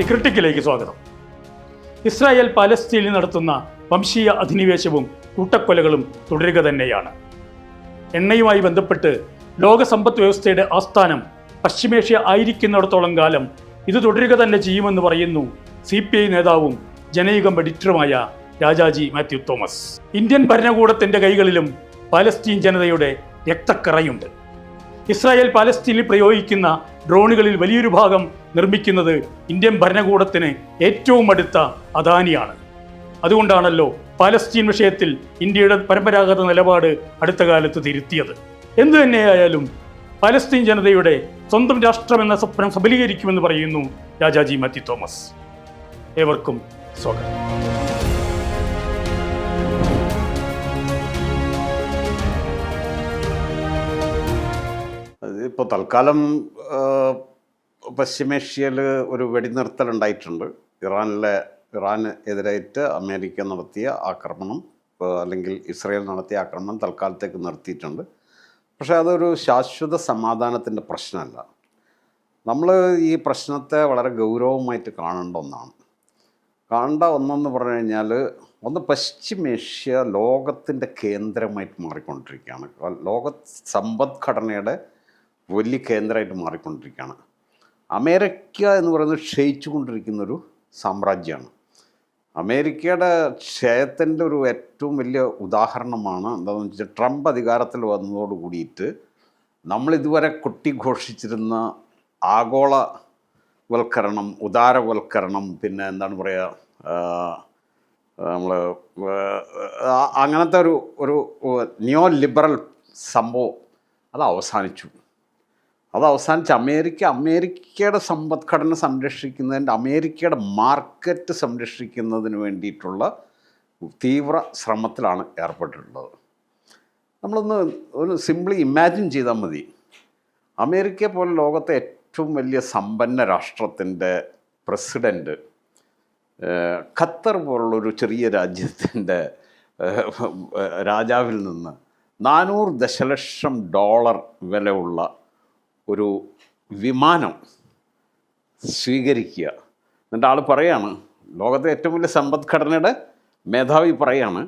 The ക്രിട്ടിക്കിലേക്ക് സ്വാഗതം. Israel പാലസ്തീനിൽ നടത്തുന്ന വംശീയ അധിനിവേശവും കൂട്ടക്കൊലകളും തുടരുക തന്നെയാണ്. എണ്ണയുമായി ബന്ധപ്പെട്ട് ലോക സമ്പദ് വ്യവസ്ഥയുടെ ആസ്ഥാനം പശ്ചിമേഷ്യ ആയിരിക്കുന്നിടത്തോളം കാലം ഇത് തുടരുക തന്നെ ചെയ്യുമെന്ന് പറയുന്നു സി പി ഐ നേതാവും ജനയുഗം എഡിറ്ററുമായ രാജാജി മാത്യു തോമസ്. ഇന്ത്യൻ ഭരണകൂടത്തിന്റെ കൈകളിലും പാലസ്തീൻ ജനതയുടെ രക്തക്കറയുണ്ട്. ഇസ്രായേൽ പാലസ്തീനിൽ പ്രയോഗിക്കുന്ന ഡ്രോണുകളിൽ വലിയൊരു ഭാഗം നിർമ്മിക്കുന്നത് ഇന്ത്യൻ ഭരണകൂടത്തിന് ഏറ്റവും അടുത്ത അദാനിയാണ്. അതുകൊണ്ടാണല്ലോ പാലസ്തീൻ വിഷയത്തിൽ ഇന്ത്യയുടെ പരമ്പരാഗത നിലപാട് അടുത്ത കാലത്ത് തിരുത്തിയത്. എന്തു തന്നെയായാലും പാലസ്തീൻ ജനതയുടെ സ്വന്തം രാഷ്ട്രമെന്ന സ്വപ്നം സബലീകരിക്കുമെന്ന് പറയുന്നു രാജാജി മാത്യു തോമസ്. ഏവർക്കും സ്വാഗതം. ഇപ്പോൾ തൽക്കാലം പശ്ചിമേഷ്യയിൽ ഒരു വെടിനിർത്തൽ ഉണ്ടായിട്ടുണ്ട് ഇറാനിലെ ഇറാന് എതിരായിട്ട് അമേരിക്ക നടത്തിയ ആക്രമണം അല്ലെങ്കിൽ ഇസ്രയേൽ നടത്തിയ ആക്രമണം തൽക്കാലത്തേക്ക് നിർത്തിയിട്ടുണ്ട്. പക്ഷേ അതൊരു ശാശ്വത സമാധാനത്തിന്റെ പ്രശ്നമല്ല. നമ്മൾ ഈ പ്രശ്നത്തെ വളരെ ഗൗരവമായിട്ട് കാണേണ്ട ഒന്നാണ്. കാണേണ്ട ഒന്നെന്ന് പറഞ്ഞു കഴിഞ്ഞാൽ ഒന്ന് പശ്ചിമേഷ്യ ലോകത്തിന്റെ കേന്ദ്രമായിട്ട് മാറിക്കൊണ്ടിരിക്കുകയാണ്. ലോക സമ്പദ്ഘടനയുടെ വലിയ കേന്ദ്രമായിട്ട് മാറിക്കൊണ്ടിരിക്കുകയാണ്. അമേരിക്ക എന്ന് പറയുന്നത് ക്ഷയിച്ചു കൊണ്ടിരിക്കുന്നൊരു സാമ്രാജ്യമാണ്. അമേരിക്കയുടെ ക്ഷയത്തിന്റെ ഒരു ഏറ്റവും വലിയ ഉദാഹരണമാണ് എന്താണെന്ന് വെച്ചാൽ ട്രംപ് അധികാരത്തിൽ വന്നതോട് കൂടിയിട്ട് നമ്മളിതുവരെ കൊട്ടിഘോഷിച്ചിരുന്ന ആഗോളവൽക്കരണം ഉദാരവൽക്കരണം പിന്നെ എന്താണ് പറയുക നമ്മൾ അങ്ങനത്തെ ഒരു ഒരു നിയോ ലിബറൽ സംഭവം അത് അവസാനിച്ചു. അത് അവസാനിച്ച് അമേരിക്ക അമേരിക്കയുടെ സമ്പദ്ഘടന സംരക്ഷിക്കുന്നതിന്റെ അമേരിക്കയുടെ മാർക്കറ്റ് സംരക്ഷിക്കുന്നതിന് വേണ്ടിയിട്ടുള്ള തീവ്ര ശ്രമത്തിലാണ് ഏർപ്പെട്ടിട്ടുള്ളത്. നമ്മളൊന്ന് ഒരു സിംപ്ലി ഇമാജിൻ ചെയ്താൽ മതി. അമേരിക്ക പോലെ ലോകത്തെ ഏറ്റവും വലിയ സമ്പന്ന രാഷ്ട്രത്തിന്റെ പ്രസിഡന്റ് ഖത്തർ പോലുള്ളൊരു ചെറിയ രാജ്യത്തിന്റെ രാജാവിൽ നിന്ന് നാനൂറ് ദശലക്ഷം ഡോളർ വിലയുള്ള ഒരു വിമാനം സ്വീകരിക്കുക. എന്നിട്ട് ആൾ പറയാണ് ലോകത്തെ ഏറ്റവും വലിയ സമ്പദ്ഘടനയുടെ മേധാവി പറയാണ്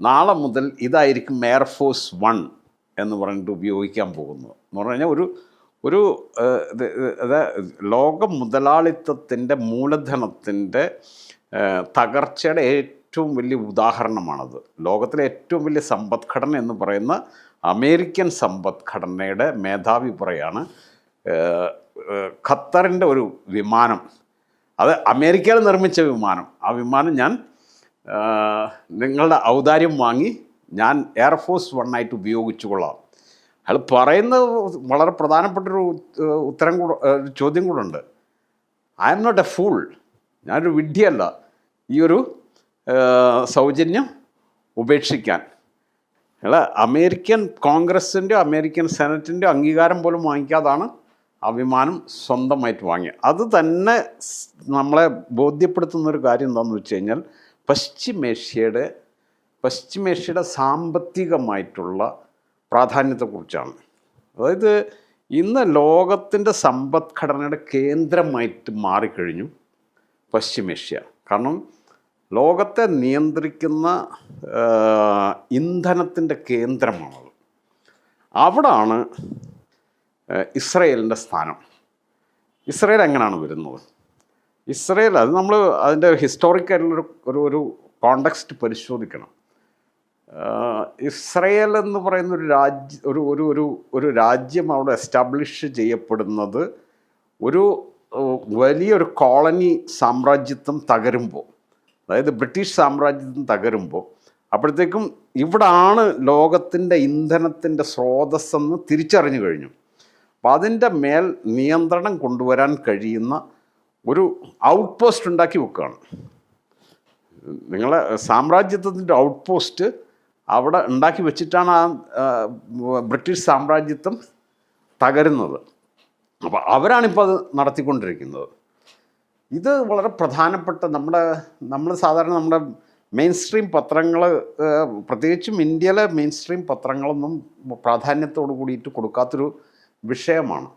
നാളെ മുതൽ ഇതായിരിക്കും എയർഫോഴ്സ് വൺ എന്ന് പറഞ്ഞിട്ട് ഉപയോഗിക്കാൻ പോകുന്നത് എന്ന് പറഞ്ഞു കഴിഞ്ഞാൽ ഒരു ഒരു ലോക മുതലാളിത്തത്തിന്റെ മൂലധനത്തിന്റെ തകർച്ചയുടെ ഏറ്റവും വലിയ ഉദാഹരണമാണത്. ലോകത്തിലെ ഏറ്റവും വലിയ സമ്പദ്ഘടന എന്ന് പറയുന്ന അമേരിക്കൻ സമ്പദ്ഘടനയുടെ മേധാവി പറയാണ് ഖത്തറിന്റെ ഒരു വിമാനം അത് അമേരിക്കയിൽ നിർമ്മിച്ച വിമാനം. ആ വിമാനം ഞാൻ നിങ്ങളുടെ ഔദാര്യം വാങ്ങി ഞാൻ എയർഫോഴ്സ് വണ്ണായിട്ട് ഉപയോഗിച്ചു കൊള്ളാം അയാൾ പറയുന്നത് വളരെ പ്രധാനപ്പെട്ടൊരു ഉത്തരം കൂടെ ചോദ്യം കൂടെ ഉണ്ട് I am not a fool ഞാനൊരു വിഡ്ഢിയല്ല. ഈ ഒരു സൗജന്യം ഉപേക്ഷിക്കാൻ. അയാൾ അമേരിക്കൻ കോൺഗ്രസിന്റെ അമേരിക്കൻ സെനറ്റിന്റെ അംഗീകാരം പോലും വാങ്ങിക്കാതാണ് ആ വിമാനം സ്വന്തമായിട്ട് വാങ്ങി അത് തന്നെ നമ്മളെ ബോധ്യപ്പെടുത്തുന്ന ഒരു കാര്യം എന്താണെന്ന് വെച്ച് കഴിഞ്ഞാൽ പശ്ചിമേഷ്യയുടെ പശ്ചിമേഷ്യയുടെ സാമ്പത്തികമായിട്ടുള്ള പ്രാധാന്യത്തെക്കുറിച്ചാണ്. അതായത് ഇന്ന് ലോകത്തിന്റെ സമ്പദ്ഘടനയുടെ കേന്ദ്രമായിട്ട് മാറിക്കഴിഞ്ഞു പശ്ചിമേഷ്യ. കാരണം ലോകത്തെ നിയന്ത്രിക്കുന്ന ഇന്ധനത്തിന്റെ കേന്ദ്രമാണത്. അവിടാണ് ഇസ്രയേലിന്റെ സ്ഥാനം. ഇസ്രയേൽ എങ്ങനെയാണ് വരുന്നത്? ഇസ്രയേൽ അത് നമ്മൾ അതിന്റെ ഹിസ്റ്റോറിക്കായിട്ടുള്ളൊരു ഒരു ഒരു കോണ്ടക്സ്റ്റ് പരിശോധിക്കണം. ഇസ്രയേൽ എന്ന് പറയുന്ന ഒരു രാജ്യ ഒരു ഒരു ഒരു ഒരു രാജ്യം അവിടെ എസ്റ്റാബ്ലിഷ് ചെയ്യപ്പെടുന്നത് ഒരു വലിയൊരു കോളനി സാമ്രാജ്യത്വം തകരുമ്പോൾ അതായത് ബ്രിട്ടീഷ് സാമ്രാജ്യത്വം തകരുമ്പോൾ അപ്പോഴത്തേക്കും ഇവിടാണ് ലോകത്തിന്റെ ഇന്ധനത്തിന്റെ സ്രോതസ്സെന്ന് തിരിച്ചറിഞ്ഞു കഴിഞ്ഞു. അപ്പം അതിന്റെ മേൽ നിയന്ത്രണം കൊണ്ടുവരാൻ കഴിയുന്ന ഒരു ഔട്ട് പോസ്റ്റ് ഉണ്ടാക്കി വെക്കുകയാണ്. നിങ്ങളെ സാമ്രാജ്യത്വത്തിന്റെ ഔട്ട് പോസ്റ്റ് അവിടെ ഉണ്ടാക്കി വെച്ചിട്ടാണ് ആ ബ്രിട്ടീഷ് സാമ്രാജ്യത്വം തകരുന്നത്. അപ്പോൾ അവരാണിപ്പോൾ അത് നടത്തിക്കൊണ്ടിരിക്കുന്നത്. ഇത് വളരെ പ്രധാനപ്പെട്ട നമ്മുടെ നമ്മൾ സാധാരണ നമ്മുടെ മെയിൻ സ്ട്രീം പത്രങ്ങൾ പ്രത്യേകിച്ചും ഇന്ത്യയിലെ മെയിൻ സ്ട്രീം പത്രങ്ങളൊന്നും പ്രാധാന്യത്തോട് കൂടിയിട്ട് കൊടുക്കാത്തൊരു വിഷയമാണ്.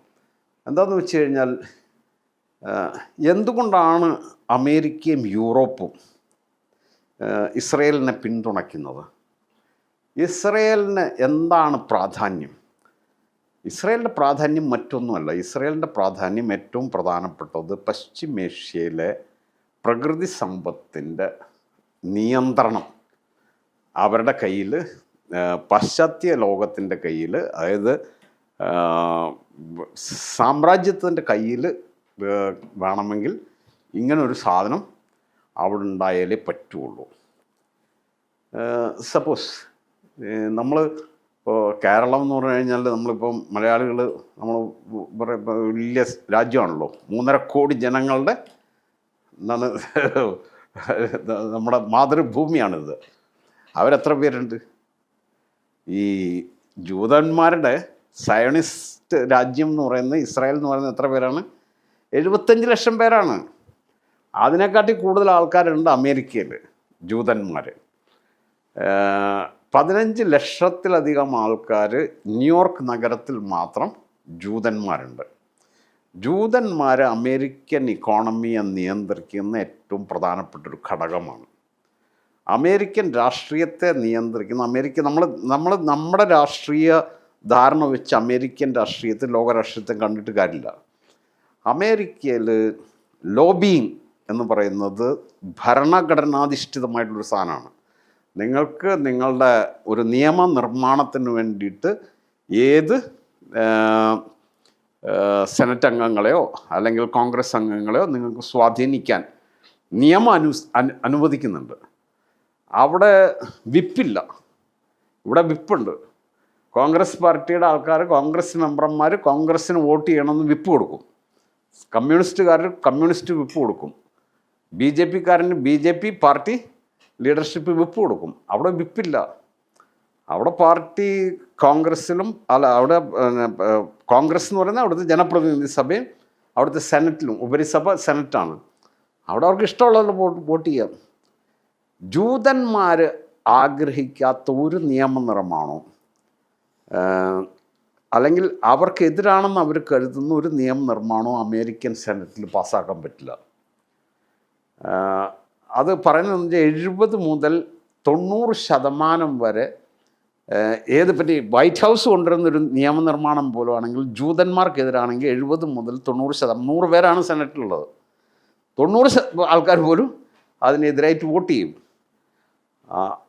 എന്താണെന്ന് വെച്ച് കഴിഞ്ഞാൽ എന്തുകൊണ്ടാണ് അമേരിക്കയും യൂറോപ്പും ഇസ്രയേലിനെ പിന്തുണയ്ക്കുന്നത്? ഇസ്രയേലിന് എന്താണ് പ്രാധാന്യം? ഇസ്രയേലിന്റെ പ്രാധാന്യം മറ്റൊന്നുമല്ല. ഇസ്രയേലിന്റെ പ്രാധാന്യം ഏറ്റവും പ്രധാനപ്പെട്ടത് പശ്ചിമേഷ്യയിലെ പ്രകൃതി സമ്പത്തിന്റെ നിയന്ത്രണം. അവരുടെ കയ്യിൽ പാശ്ചാത്യ ലോകത്തിന്റെ കയ്യിൽ അതായത് സാമ്രാജ്യത്തിന്റെ കയ്യിൽ വേണമെങ്കിൽ ഇങ്ങനൊരു സാധനം അവിടെ ഉണ്ടായാലേ പറ്റുള്ളൂ. സപ്പോസ് നമ്മൾ ഇപ്പോൾ കേരളം എന്ന് പറഞ്ഞു കഴിഞ്ഞാൽ നമ്മളിപ്പം മലയാളികൾ നമ്മൾ വലിയ രാജ്യമാണല്ലോ. മൂന്നര കോടി ജനങ്ങളുടെ നമ്മുടെ മാതൃഭൂമിയാണിത്. അവരെത്ര പേരുണ്ട്? ഈ ജൂതന്മാരുടെ സയണിസ്റ്റ് രാജ്യം എന്ന് പറയുന്നത് ഇസ്രായേൽ എന്ന് പറയുന്നത് എത്ര പേരാണ്? എഴുപത്തഞ്ച് ലക്ഷം പേരാണ്. അതിനെക്കാട്ടി കൂടുതൽ ആൾക്കാരുണ്ട് അമേരിക്കയിൽ ജൂതന്മാർ പതിനഞ്ച് ലക്ഷത്തിലധികം ആൾക്കാർ ന്യൂയോർക്ക് നഗരത്തിൽ മാത്രം ജൂതന്മാരുണ്ട്. ജൂതന്മാർ അമേരിക്കൻ ഇക്കോണമിയെ നിയന്ത്രിക്കുന്ന ഏറ്റവും പ്രധാനപ്പെട്ട ഒരു ഘടകമാണ്. അമേരിക്കൻ രാഷ്ട്രീയത്തെ നിയന്ത്രിക്കുന്ന അമേരിക്ക നമ്മൾ നമ്മൾ നമ്മുടെ രാഷ്ട്രീയ ധാരണ വെച്ച് അമേരിക്കൻ രാഷ്ട്രീയത്തിൽ ലോക രാഷ്ട്രീയത്തെ കണ്ടിട്ട് കാര്യമില്ല. അമേരിക്കയിൽ ലോബിയിങ് എന്ന് പറയുന്നത് ഭരണഘടനാധിഷ്ഠിതമായിട്ടുള്ളൊരു സാധനമാണ്. നിങ്ങൾക്ക് നിങ്ങളുടെ ഒരു നിയമനിർമ്മാണത്തിന് വേണ്ടിയിട്ട് ഏത് സെനറ്റ് അംഗങ്ങളെയോ അല്ലെങ്കിൽ കോൺഗ്രസ് അംഗങ്ങളെയോ നിങ്ങൾക്ക് സ്വാധീനിക്കാൻ നിയമം അനു- അനുവദിക്കുന്നുണ്ട്. അവിടെ വിപ്പില്ല. ഇവിടെ വിപ്പുണ്ട്. കോൺഗ്രസ് പാർട്ടിയുടെ ആൾക്കാർ കോൺഗ്രസ് മെമ്പർമാർ കോൺഗ്രസ്സിന് വോട്ട് ചെയ്യണമെന്ന് വിപ്പ് കൊടുക്കും. കമ്മ്യൂണിസ്റ്റുകാർ കമ്മ്യൂണിസ്റ്റ് വിപ്പ് കൊടുക്കും. B J പിക്കാരന് B J P party leadership whip കൊടുക്കും. അവിടെ വിപ്പില്ല. അവിടെ പാർട്ടി കോൺഗ്രസ്സിലും അല്ല അവിടെ കോൺഗ്രസ് എന്ന് പറയുന്നത് അവിടുത്തെ ജനപ്രതിനിധി സഭയും അവിടുത്തെ സെനറ്റിലും ഉപരിസഭ സെനറ്റാണ്. അവിടെ അവർക്ക് ഇഷ്ടമുള്ളത് വോട്ട് വോട്ട് ചെയ്യാം. ജൂതന്മാർ ആഗ്രഹിക്കാത്ത ഒരു നിയമനിർമ്മാണവും അല്ലെങ്കിൽ അവർക്കെതിരാണെന്ന് അവർ കരുതുന്ന ഒരു നിയമനിർമ്മാണവും അമേരിക്കൻ സെനറ്റിൽ പാസ്സാക്കാൻ പറ്റില്ല. അത് പറയുന്നത് എഴുപത് മുതൽ തൊണ്ണൂറ് ശതമാനം വരെ ഏത് പറ്റി വൈറ്റ് ഹൗസ് കൊണ്ടുവരുന്നൊരു നിയമനിർമ്മാണം പോലും ആണെങ്കിൽ ജൂതന്മാർക്കെതിരാണെങ്കിൽ എഴുപത് മുതൽ തൊണ്ണൂറ് ശതമാനം നൂറ് പേരാണ് സെനറ്റിലുള്ളത്. തൊണ്ണൂറ് ആൾക്കാർ പോലും അതിനെതിരായിട്ട് വോട്ട് ചെയ്യും.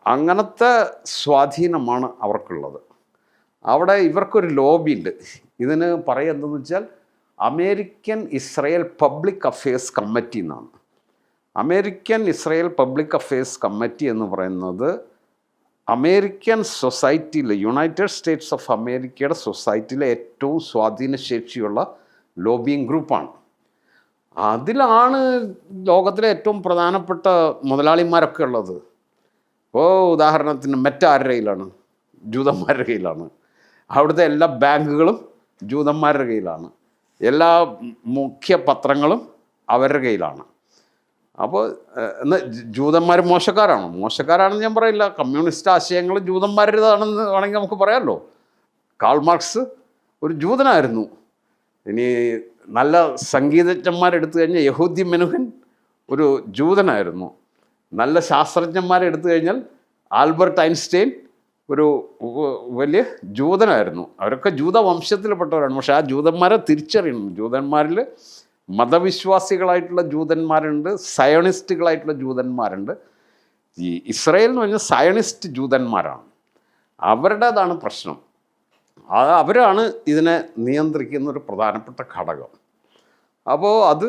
അങ്ങനത്തെ സ്വാധീനമാണ് അവർക്കുള്ളത്. അവിടെ ഇവർക്കൊരു ലോബി ഉണ്ട്. ഇതിന് പറയുന്നതെന്ന് വെച്ചാൽ American Israel public affairs committee എന്നാണ്. American Israel public affairs committee എന്ന് പറയുന്നത് അമേരിക്കൻ സൊസൈറ്റിയിൽ യുണൈറ്റഡ് സ്റ്റേറ്റ്സ് ഓഫ് അമേരിക്കയുടെ സൊസൈറ്റിയിലെ ഏറ്റവും സ്വാധീനശേഷിയുള്ള ലോബിയിങ് ഗ്രൂപ്പാണ് അതിലാണ് ലോകത്തിലെ ഏറ്റവും പ്രധാനപ്പെട്ട മുതലാളിമാരൊക്കെ ഉള്ളത്. ഇപ്പോൾ ഉദാഹരണത്തിന് മറ്റാരുടെ കയ്യിലാണ്? ജൂതന്മാരുടെ കയ്യിലാണ്. അവിടുത്തെ എല്ലാ ബാങ്കുകളും ജൂതന്മാരുടെ കയ്യിലാണ്. എല്ലാ മുഖ്യ പത്രങ്ങളും അവരുടെ കയ്യിലാണ്. അപ്പോൾ എന്നാൽ ജൂതന്മാർ മോശക്കാരാണോ. മോശക്കാരാണെന്ന് ഞാൻ പറയില്ല. കമ്മ്യൂണിസ്റ്റ് ആശയങ്ങൾ ജൂതന്മാരുടേതാണെന്ന് വേണമെങ്കിൽ നമുക്ക് പറയാമല്ലോ. കാൾ മാർക്സ് ഒരു ജൂതനായിരുന്നു. ഇനി നല്ല സംഗീതജ്ഞന്മാരെടുത്തു കഴിഞ്ഞാൽ യഹൂദി മെനുഹൻ ഒരു ജൂതനായിരുന്നു. നല്ല ശാസ്ത്രജ്ഞന്മാരെ എടുത്തു കഴിഞ്ഞാൽ ആൽബർട്ട് ഐൻസ്റ്റൈൻ ഒരു വലിയ ജൂതനായിരുന്നു. അവരൊക്കെ ജൂത വംശത്തിൽപ്പെട്ടവരാണ് പക്ഷെ ആ ജൂതന്മാരെ തിരിച്ചറിയണം. ജൂതന്മാരിൽ മതവിശ്വാസികളായിട്ടുള്ള ജൂതന്മാരുണ്ട്. സയണിസ്റ്റുകളായിട്ടുള്ള ജൂതന്മാരുണ്ട്. ഈ ഇസ്രയേൽ എന്ന് പറഞ്ഞാൽ സയണിസ്റ്റ് ജൂതന്മാരാണ്. അവരുടേതാണ് പ്രശ്നം. അവരാണ് ഇതിനെ നിയന്ത്രിക്കുന്ന ഒരു പ്രധാനപ്പെട്ട ഘടകം. അപ്പോൾ അത്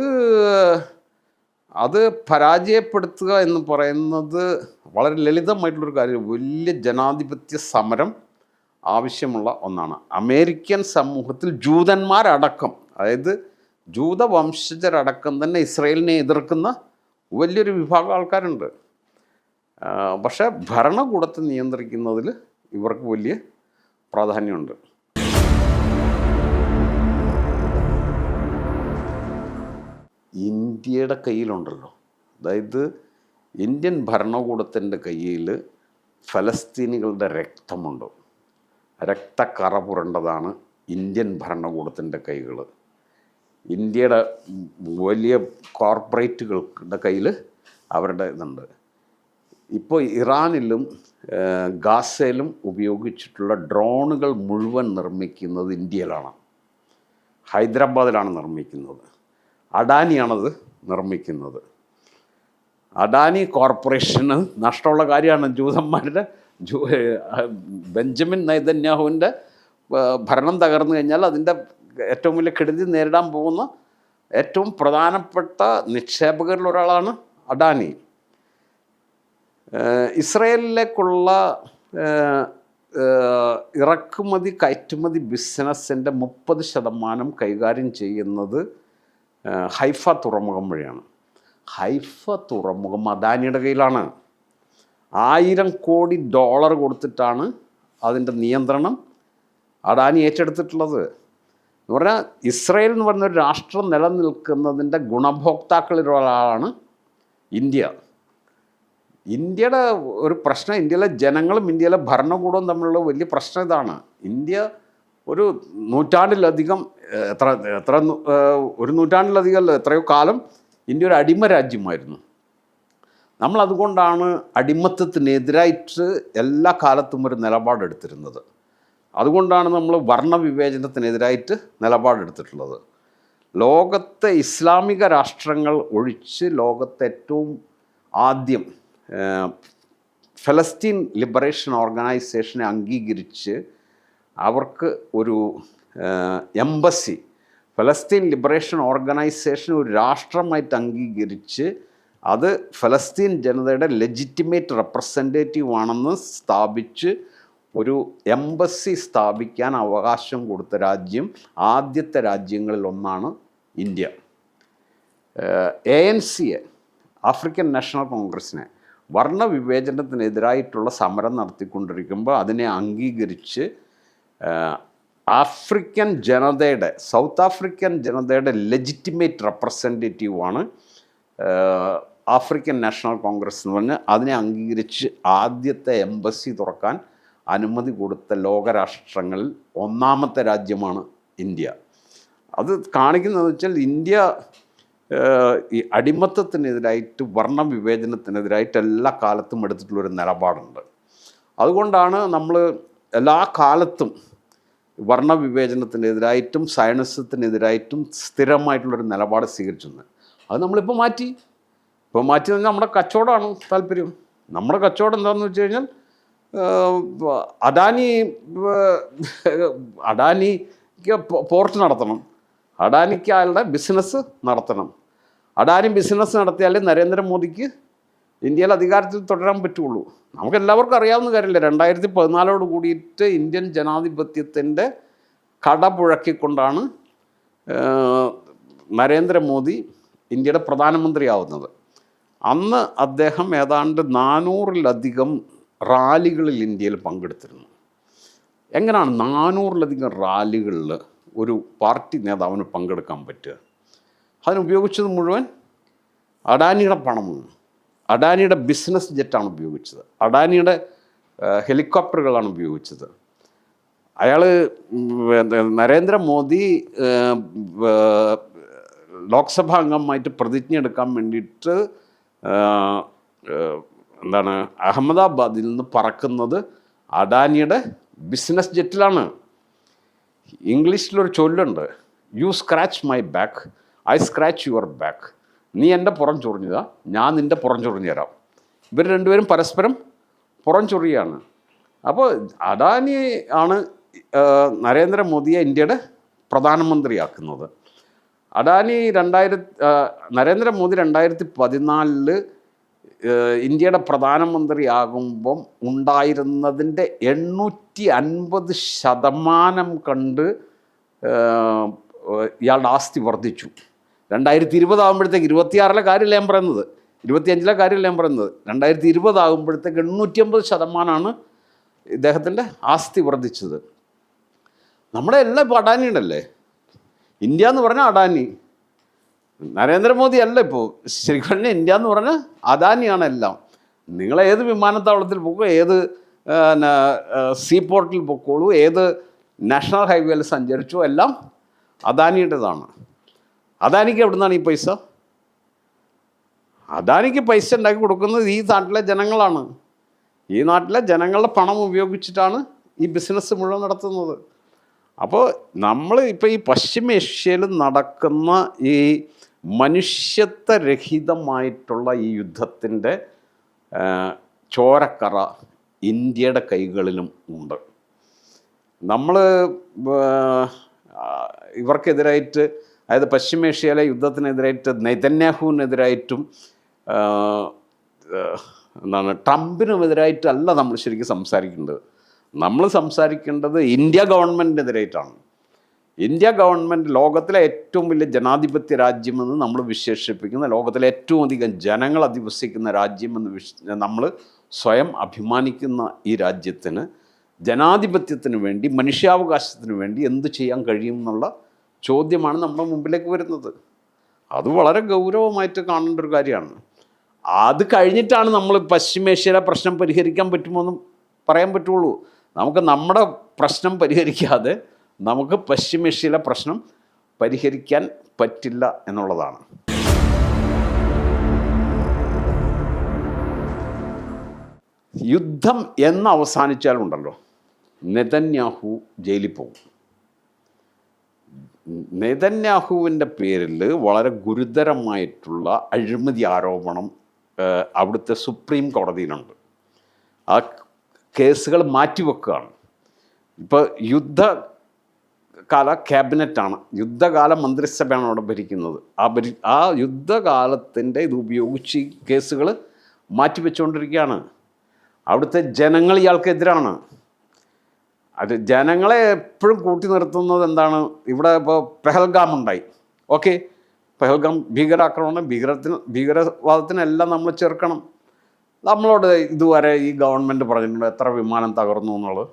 അത് പരാജയപ്പെടുത്തുക എന്ന് പറയുന്നത് വളരെ ലളിതമായിട്ടുള്ളൊരു കാര്യം. വലിയ ജനാധിപത്യ സമരം ആവശ്യമുള്ള ഒന്നാണ്. അമേരിക്കൻ സമൂഹത്തിൽ ജൂതന്മാരടക്കം അതായത് ജൂതവംശജരടക്കം തന്നെ ഇസ്രയേലിനെ എതിർക്കുന്ന വലിയൊരു വിഭാഗം ആൾക്കാരുണ്ട്. പക്ഷേ ഭരണകൂടത്തെ നിയന്ത്രിക്കുന്നതിൽ ഇവർക്ക് വലിയ പ്രാധാന്യമുണ്ട്. ഇന്ത്യയുടെ കയ്യിലുണ്ടല്ലോ. അതായത് ഇന്ത്യൻ ഭരണകൂടത്തിന്റെ കയ്യിൽ ഫലസ്തീനികളുടെ രക്തമുണ്ട്. രക്തക്കറ പുരണ്ടതാണ് ഇന്ത്യൻ ഭരണകൂടത്തിന്റെ കൈകൾ. ഇന്ത്യയുടെ വലിയ കോർപ്പറേറ്റുകളുടെ കയ്യിൽ അവരുടെ ഇതുണ്ട്. ഇപ്പോൾ ഇറാനിലും ഗാസയിലും ഉപയോഗിച്ചിട്ടുള്ള ഡ്രോണുകൾ മുഴുവൻ നിർമ്മിക്കുന്നത് ഇന്ത്യയിലാണ്. ഹൈദരാബാദിലാണ് നിർമ്മിക്കുന്നത്. അഡാനിയാണത് നിർമ്മിക്കുന്നത്. അഡാനി കോർപ്പറേഷന് നഷ്ടമുള്ള കാര്യമാണ് ജൂതന്മാരുടെ ജൂ ബെഞ്ചമിൻ നൈതന്യാഹുവിന്റെ ഭരണം തകർന്നു കഴിഞ്ഞാൽ അതിന്റെ ഏറ്റവും വലിയ കെടുതി നേരിടാൻ പോകുന്ന ഏറ്റവും പ്രധാനപ്പെട്ട നിക്ഷേപകരിൽ ഒരാളാണ് അഡാനി. ഇസ്രയേലിലേക്കുള്ള ഇറക്കുമതി കയറ്റുമതി ബിസിനസ്സിന്റെ മുപ്പത് ശതമാനം കൈകാര്യം ചെയ്യുന്നത് ഹൈഫ തുറമുഖം വഴിയാണ്. ഹൈഫ തുറമുഖം അദാനിയുടെ കയ്യിലാണ്. ആയിരം കോടി ഡോളർ കൊടുത്തിട്ടാണ് അതിന്റെ നിയന്ത്രണം അദാനി ഏറ്റെടുത്തിട്ടുള്ളത്. എന്ന് പറഞ്ഞാൽ ഇസ്രയേൽ എന്ന് പറഞ്ഞ ഒരു രാഷ്ട്രം നിലനിൽക്കുന്നതിന്റെ ഗുണഭോക്താക്കളിൽ ഒരാളാണ് ഇന്ത്യ. ഇന്ത്യയുടെ ഒരു പ്രശ്നം ഇന്ത്യയിലെ ജനങ്ങളും ഇന്ത്യയിലെ ഭരണകൂടവും തമ്മിലുള്ള വലിയ പ്രശ്നം ഇതാണ്. ഇന്ത്യ ഒരു നൂറ്റാണ്ടിലധികം എത്ര എത്ര ഒരു നൂറ്റാണ്ടിലധികം അല്ല, എത്രയോ കാലം ഇന്ത്യ ഒരു അടിമ രാജ്യമായിരുന്നു. നമ്മളതുകൊണ്ടാണ് അടിമത്തത്തിനെതിരായിട്ട് എല്ലാ കാലത്തും ഒരു നിലപാടെടുത്തിരുന്നത്. അതുകൊണ്ടാണ് നമ്മൾ വർണവിവേചനത്തിനെതിരായിട്ട് നിലപാടെടുത്തിട്ടുള്ളത്. ലോകത്തെ ഇസ്ലാമിക രാഷ്ട്രങ്ങൾ ഒഴിച്ച് ലോകത്തെ ഏറ്റവും ആദ്യം ഫലസ്തീൻ ലിബറേഷൻ ഓർഗനൈസേഷനെ അംഗീകരിച്ച് അവർക്ക് ഒരു എംബസി ഫലസ്തീൻ ലിബറേഷൻ ഓർഗനൈസേഷൻ ഒരു രാഷ്ട്രമായിട്ട് അംഗീകരിച്ച് അത് ഫലസ്തീൻ ജനതയുടെ ലെജിറ്റിമേറ്റ് റെപ്രസെന്റേറ്റീവ് ആണെന്ന് സ്ഥാപിച്ച് ഒരു എംബസി സ്ഥാപിക്കാൻ അവകാശം കൊടുത്ത രാജ്യം ആദ്യത്തെ രാജ്യങ്ങളിൽ ഒന്നാണ് ഇന്ത്യ. എ എൻ സിയെ ആഫ്രിക്കൻ നാഷണൽ കോൺഗ്രസ്സിനെ വർണവിവേചനത്തിനെതിരായിട്ടുള്ള സമരം നടത്തിക്കൊണ്ടിരിക്കുമ്പോൾ അതിനെ അംഗീകരിച്ച് ആഫ്രിക്കൻ ജനതയുടെ സൗത്ത് ആഫ്രിക്കൻ ജനതയുടെ ലെജിറ്റിമേറ്റ് റെപ്രസെന്റേറ്റീവാണ് ആഫ്രിക്കൻ നാഷണൽ കോൺഗ്രസ് എന്ന് പറഞ്ഞ് അതിനെ അംഗീകരിച്ച് ആദ്യത്തെ എംബസി തുറക്കാൻ അനുമതി കൊടുത്ത ലോകരാഷ്ട്രങ്ങളിൽ ഒന്നാമത്തെ രാജ്യമാണ് ഇന്ത്യ. അത് കാണിക്കുന്നതെന്ന് വെച്ചാൽ ഇന്ത്യ ഈ അടിമത്തത്തിനെതിരായിട്ട് വർണവിവേചനത്തിനെതിരായിട്ട് എല്ലാ കാലത്തും എടുത്തിട്ടുള്ളൊരു നിലപാടുണ്ട്. അതുകൊണ്ടാണ് നമ്മൾ എല്ലാ കാലത്തും വർണവിവേചനത്തിനെതിരായിട്ടും സയനസത്തിനെതിരായിട്ടും സ്ഥിരമായിട്ടുള്ളൊരു നിലപാട് സ്വീകരിച്ചിരുന്നത് അത് നമ്മളിപ്പോൾ മാറ്റി. ഇപ്പോൾ മാറ്റി തന്നെ നമ്മുടെ കച്ചവടമാണ് താല്പര്യം. നമ്മുടെ കച്ചവടം എന്താണെന്ന് വെച്ച് കഴിഞ്ഞാൽ അഡാനി അഡാനിക്ക് പോർട്ട് നടത്തണം. അഡാനിക്ക് അയാളുടെ ബിസിനസ് നടത്തണം. അഡാനി ബിസിനസ് നടത്തിയാൽ നരേന്ദ്രമോദിക്ക് ഇന്ത്യയിൽ അധികാരത്തിൽ തുടരാൻ പറ്റുള്ളൂ. നമുക്ക് എല്ലാവർക്കും അറിയാവുന്ന കാര്യമില്ല രണ്ടായിരത്തി പതിനാലോട് കൂടിയിട്ട് ഇന്ത്യൻ ജനാധിപത്യത്തിന്റെ കടപുഴക്കിക്കൊണ്ടാണ് പുഴക്കിക്കൊണ്ടാണ് നരേന്ദ്രമോദി ഇന്ത്യയുടെ പ്രധാനമന്ത്രിയാവുന്നത്. അന്ന് അദ്ദേഹം ഏതാണ്ട് നാനൂറിലധികം റാലികളിൽ ഇന്ത്യയിൽ പങ്കെടുത്തിരുന്നു. എങ്ങനെയാണ് നാനൂറിലധികം റാലികളിൽ ഒരു പാർട്ടി നേതാവിന് പങ്കെടുക്കാൻ പറ്റുക? അതിനുപയോഗിച്ചത് മുഴുവൻ അഡാനിയുടെ പണമാണ്. അഡാനിയുടെ ബിസിനസ് ജെറ്റാണ് ഉപയോഗിച്ചത്. അഡാനിയുടെ ഹെലികോപ്റ്ററുകളാണ് ഉപയോഗിച്ചത്. അയാൾ നരേന്ദ്രമോദി ലോക്സഭാ അംഗമായിട്ട് പ്രതിജ്ഞ എടുക്കാൻ വേണ്ടിയിട്ട് എന്താണ് അഹമ്മദാബാദിൽ നിന്ന് പറക്കുന്നത് അഡാനിയുടെ ബിസിനസ് ജെറ്റിലാണ്. ഇംഗ്ലീഷിലൊരു ചൊല്ലുണ്ട് you scratch my back I scratch your back നീ എന്റെ പുറം ചൊറിഞ്ഞതാ. ഞാൻ നിന്റെ പുറം ചൊറിഞ്ഞു തരാം. ഇവർ രണ്ടുപേരും പരസ്പരം പുറം ചൊറിയാണ് അപ്പോൾ അദാനി ആണ് നരേന്ദ്രമോദിയെ ഇന്ത്യയുടെ പ്രധാനമന്ത്രിയാക്കുന്നത്. അഡാനി രണ്ടായിരത്തി നരേന്ദ്രമോദി രണ്ടായിരത്തി പതിനാലിൽ ഇന്ത്യയുടെ പ്രധാനമന്ത്രിയാകുമ്പം ഉണ്ടായിരുന്നതിന്റെ എണ്ണൂറ്റി അൻപത് ശതമാനം കണ്ട് ഇയാളുടെ ആസ്തി വർദ്ധിച്ചു. രണ്ടായിരത്തി ഇരുപതാകുമ്പോഴത്തേക്ക് ഇരുപത്തിയാറിലെ കാര്യമല്ല ഞാൻ പറയുന്നത്? ഇരുപത്തിയഞ്ചിലെ കാര്യമല്ല ഞാൻ പറയുന്നത്? രണ്ടായിരത്തി ഇരുപതാകുമ്പോഴത്തേക്ക് എണ്ണൂറ്റി അമ്പത് ശതമാനമാണ് ഇദ്ദേഹത്തിന്റെ ആസ്തി വർദ്ധിച്ചത്. നമ്മുടെ എല്ലാം ഇപ്പോൾ അഡാനിയുണ്ടല്ലേ ഇന്ത്യ എന്ന് പറഞ്ഞാൽ അഡാനി. നരേന്ദ്രമോദി അല്ല ഇപ്പോൾ ശരിക്കും പറഞ്ഞാൽ ഇന്ത്യ എന്ന് പറഞ്ഞാൽ അദാനിയാണ് എല്ലാം. നിങ്ങൾ ഏത് വിമാനത്താവളത്തിൽ പോക്കോ ഏത് സീ പോർട്ടിൽ പൊക്കോളൂ ഏത് നാഷണൽ ഹൈവേയിൽ സഞ്ചരിച്ചോ എല്ലാം അദാനിയുടേതാണ്. അദാനിക്ക് എവിടെ നിന്നാണ് ഈ പൈസ? അദാനിക്ക് പൈസ ഉണ്ടാക്കി കൊടുക്കുന്നത് ഈ നാട്ടിലെ ജനങ്ങളാണ്. ഈ നാട്ടിലെ ജനങ്ങളുടെ പണം ഉപയോഗിച്ചിട്ടാണ് ഈ ബിസിനസ് മുഴുവൻ നടത്തുന്നത്. അപ്പോൾ നമ്മൾ ഇപ്പോൾ ഈ പശ്ചിമേഷ്യയിൽ നടക്കുന്ന ഈ മനുഷ്യത്വരഹിതമായിട്ടുള്ള ഈ യുദ്ധത്തിന്റെ ചോരക്കറ ഇന്ത്യയുടെ കൈകളിലും ഉണ്ട്. നമ്മൾ ഇവർക്കെതിരായിട്ട് അതായത് പശ്ചിമേഷ്യയിലെ യുദ്ധത്തിനെതിരായിട്ട് നെതന്യാഹുവിനെതിരായിട്ടും എന്താണ് ട്രംപിനുമെതിരായിട്ടല്ല നമ്മൾ ശരിക്കും സംസാരിക്കേണ്ടത്. നമ്മൾ സംസാരിക്കേണ്ടത് ഇന്ത്യ ഗവൺമെന്റിനെതിരായിട്ടാണ് ഇന്ത്യ ഗവൺമെന്റ് ലോകത്തിലെ ഏറ്റവും വലിയ ജനാധിപത്യ രാജ്യമെന്ന് നമ്മൾ വിശേഷിപ്പിക്കുന്ന ലോകത്തിലെ ഏറ്റവും അധികം ജനങ്ങൾ അധിവസിക്കുന്ന രാജ്യമെന്ന് വിശ് നമ്മൾ സ്വയം അഭിമാനിക്കുന്ന ഈ രാജ്യത്തിന് ജനാധിപത്യത്തിന് വേണ്ടി മനുഷ്യാവകാശത്തിന് വേണ്ടി എന്ത് ചെയ്യാൻ കഴിയും എന്നുള്ള ചോദ്യമാണ് നമ്മുടെ മുമ്പിലേക്ക് വരുന്നത്. അത് വളരെ ഗൗരവമായിട്ട് കാണേണ്ട ഒരു കാര്യമാണ്. അത് കഴിഞ്ഞിട്ടാണ് നമ്മൾ പശ്ചിമേഷ്യയിലെ പ്രശ്നം പരിഹരിക്കാൻ പറ്റുമോ എന്ന് പറയാൻ പറ്റുള്ളൂ. നമുക്ക് നമ്മുടെ പ്രശ്നം പരിഹരിക്കാതെ നമുക്ക് പശ്ചിമേഷ്യയിലെ പ്രശ്നം പരിഹരിക്കാൻ പറ്റില്ല എന്നുള്ളതാണ്. യുദ്ധം എന്ന് അവസാനിച്ചാലുണ്ടല്ലോ. നെതന്യാഹു ജയിലിൽ പോകും. നെതന്യാഹുവിന്റെ പേരിൽ വളരെ ഗുരുതരമായിട്ടുള്ള അഴിമതി ആരോപണം അവിടുത്തെ സുപ്രീം കോടതിയിലുണ്ട്. ആ കേസുകൾ മാറ്റിവെക്കുകയാണ്. ഇപ്പോൾ യുദ്ധകാല ക്യാബിനറ്റാണ്. യുദ്ധകാല മന്ത്രിസഭയാണ് അവിടെ ഭരിക്കുന്നത്. ആ ഭരി ആ യുദ്ധകാലത്തിന്റെ ഇത് ഉപയോഗിച്ച് കേസുകൾ മാറ്റിവെച്ചുകൊണ്ടിരിക്കുകയാണ്. അവിടുത്തെ ജനങ്ങൾ ഇയാൾക്കെതിരാണ് അത് ജനങ്ങളെ എപ്പോഴും കൂട്ടി നിർത്തുന്നത് എന്താണ്? ഇവിടെ ഇപ്പോൾ പെഹൽഗാം ഉണ്ടായി. ഓക്കെ? പെഹൽഗാം ഭീകരാക്രമണം ഭീകരത്തിന് ഭീകരവാദത്തിനെല്ലാം നമ്മൾ ചെറുക്കണം. നമ്മളോട് ഇതുവരെ ഈ ഗവൺമെന്റ് പറഞ്ഞിട്ടുണ്ട് എത്ര വിമാനം തകർന്നു എന്നുള്ളത്.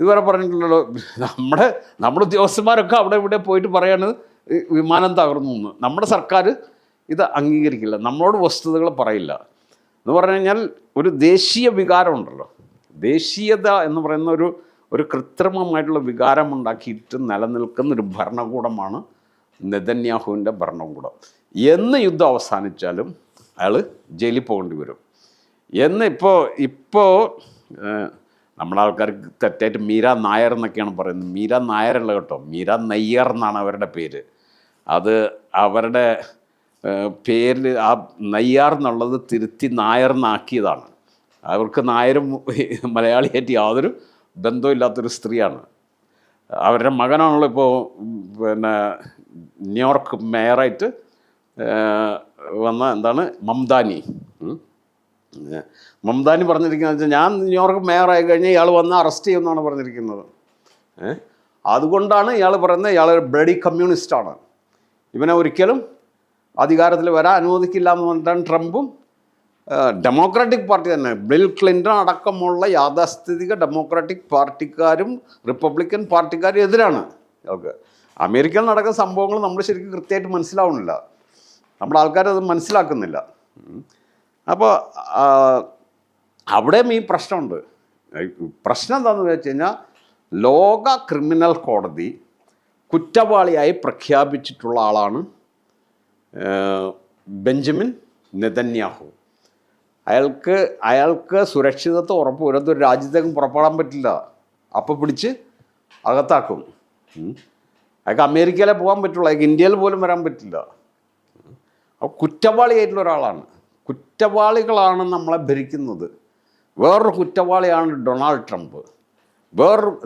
ഇതുവരെ പറഞ്ഞിട്ടുണ്ടല്ലോ നമ്മുടെ നമ്മുടെ ഉദ്യോഗസ്ഥന്മാരൊക്കെ അവിടെ ഇവിടെ പോയിട്ട് പറയാണ് വിമാനം തകർന്നു എന്ന്. നമ്മുടെ സർക്കാർ ഇത് അംഗീകരിക്കില്ല. നമ്മളോട് വസ്തുതകൾ പറയില്ല. എന്ന് പറഞ്ഞു കഴിഞ്ഞാൽ ഒരു ദേശീയ വികാരമുണ്ടല്ലോ. ദേശീയത എന്ന് പറയുന്ന ഒരു ഒരു കൃത്രിമമായിട്ടുള്ള വികാരമുണ്ടാക്കിയിട്ട് നിലനിൽക്കുന്ന ഒരു ഭരണകൂടമാണ് നെതന്യാഹുവിന്റെ ഭരണകൂടം. എന്ന് യുദ്ധം അവസാനിച്ചാലും അയാൾ ജയിലിൽ പോകേണ്ടി വരും. എന്ന് ഇപ്പോൾ ഇപ്പോൾ നമ്മുടെ ആൾക്കാർക്ക് തെറ്റായിട്ട് മീര നായർ എന്നൊക്കെയാണ് പറയുന്നത്. മീര നായരല്ല കേട്ടോ. മീര നയ്യർ എന്നാണ് അവരുടെ പേര്. അത് അവരുടെ പേരിൽ ആ നയ്യാർ എന്നുള്ളത് തിരുത്തി നായർ എന്നാക്കിയതാണ്. അവർക്ക് നായരും മലയാളിയായിട്ട് യാതൊരു ബന്ധമില്ലാത്തൊരു സ്ത്രീയാണ്. അവരുടെ മകനാണല്ലോ ഇപ്പോൾ പിന്നെ ന്യൂയോർക്ക് മേയറായിട്ട് വന്ന എന്താണ് മംദാനി. മംദാനി പറഞ്ഞിരിക്കുന്നത് വെച്ചാൽ ഞാൻ ന്യൂയോർക്ക് മേയറായി കഴിഞ്ഞാൽ ഇയാൾ വന്ന് അറസ്റ്റ് ചെയ്യുമെന്നാണ് പറഞ്ഞിരിക്കുന്നത്. അതുകൊണ്ടാണ് ഇയാൾ പറയുന്നത് ഇയാൾ ബ്ലഡി കമ്മ്യൂണിസ്റ്റാണ്. ഇവനെ ഒരിക്കലും അധികാരത്തിൽ വരാൻ അനുവദിക്കില്ല എന്ന് പറഞ്ഞിട്ടാണ് ട്രംപും ഡെമോക്രാറ്റിക് പാർട്ടി തന്നെ. ബിൽ ക്ലിന്റൺ അടക്കമുള്ള യാഥാസ്ഥിതിക ഡെമോക്രാറ്റിക് പാർട്ടിക്കാരും റിപ്പബ്ലിക്കൻ പാർട്ടിക്കാരും എതിരാണ്. അവർക്ക് അമേരിക്കയിൽ നടക്കുന്ന സംഭവങ്ങൾ നമ്മൾ ശരിക്കും കൃത്യമായിട്ട് മനസ്സിലാവുന്നില്ല. നമ്മുടെ ആൾക്കാരത് മനസ്സിലാക്കുന്നില്ല. അപ്പോൾ അവിടെയും ഈ പ്രശ്നമുണ്ട്. പ്രശ്നം എന്താണെന്ന് വെച്ച് കഴിഞ്ഞാൽ ലോക ക്രിമിനൽ കോടതി കുറ്റവാളിയായി പ്രഖ്യാപിച്ചിട്ടുള്ള ആളാണ് ബെഞ്ചമിൻ നെതന്യാഹു. അയാൾക്ക് അയാൾക്ക് സുരക്ഷിതത്വം ഉറപ്പ് വരുന്നത് ഒരു രാജ്യത്തേക്കും പുറപ്പെടാൻ പറ്റില്ല. അപ്പോൾ പിടിച്ച് അകത്താക്കും. അയാൾക്ക് അമേരിക്കയിലെ പോകാൻ പറ്റുള്ളൂ. അയാൾക്ക് ഇന്ത്യയിൽ പോലും വരാൻ പറ്റില്ല. കുറ്റവാളിയായിട്ടുള്ള ഒരാളാണ്. കുറ്റവാളികളാണ് നമ്മളെ ഭരിക്കുന്നത്. വേറൊരു കുറ്റവാളിയാണ് ഡൊണാൾഡ് ട്രംപ്. വേറൊരു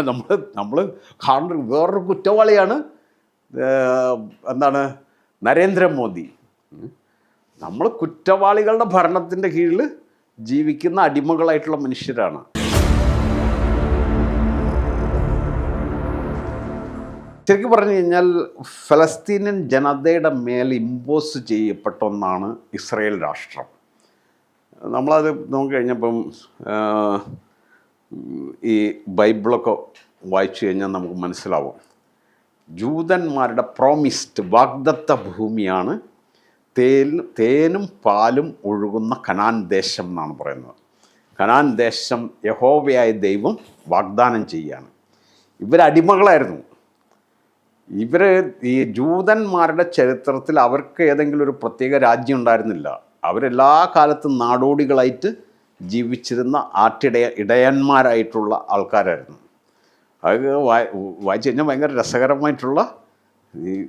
നമ്മൾ നമ്മൾ കാണുന്ന വേറൊരു കുറ്റവാളിയാണ് എന്താണ് നരേന്ദ്രമോദി. നമ്മൾ കുറ്റവാളികളുടെ ഭരണത്തിന്റെ കീഴിൽ ജീവിക്കുന്ന അടിമകളായിട്ടുള്ള മനുഷ്യരാണ്. ശരിക്കും പറഞ്ഞു കഴിഞ്ഞാൽ ഫലസ്തീനിയൻ ജനതയുടെ മേൽ ഇമ്പോസ് ചെയ്യപ്പെട്ട ഒന്നാണ് ഇസ്രയേൽ രാഷ്ട്രം. നമ്മളത് നോക്കിക്കഴിഞ്ഞപ്പം ഈ ബൈബിളൊക്കെ വായിച്ചു കഴിഞ്ഞാൽ നമുക്ക് മനസ്സിലാവും. ജൂതന്മാരുടെ പ്രോമിസ്ഡ് വാഗ്ദത്ത ഭൂമിയാണ് തേൻ തേനും പാലും ഒഴുകുന്ന കനാൻ ദേശം എന്നാണ് പറയുന്നത്. കനാൻ ദേശം യഹോവയായ ദൈവം വാഗ്ദാനം ചെയ്യുകയാണ്. ഇവരടിമകളായിരുന്നു ഇവർ ഈ ജൂതന്മാരുടെ ചരിത്രത്തിൽ അവർക്ക് ഏതെങ്കിലും ഒരു പ്രത്യേക രാജ്യം ഉണ്ടായിരുന്നില്ല. അവരെല്ലാ കാലത്തും നാടോടികളായിട്ട് ജീവിച്ചിരുന്ന ആട്ടിടയ ഇടയന്മാരായിട്ടുള്ള ആൾക്കാരായിരുന്നു. അത് വായി- വായിച്ചു കഴിഞ്ഞാൽ ഭയങ്കര രസകരമായിട്ടുള്ള ഈ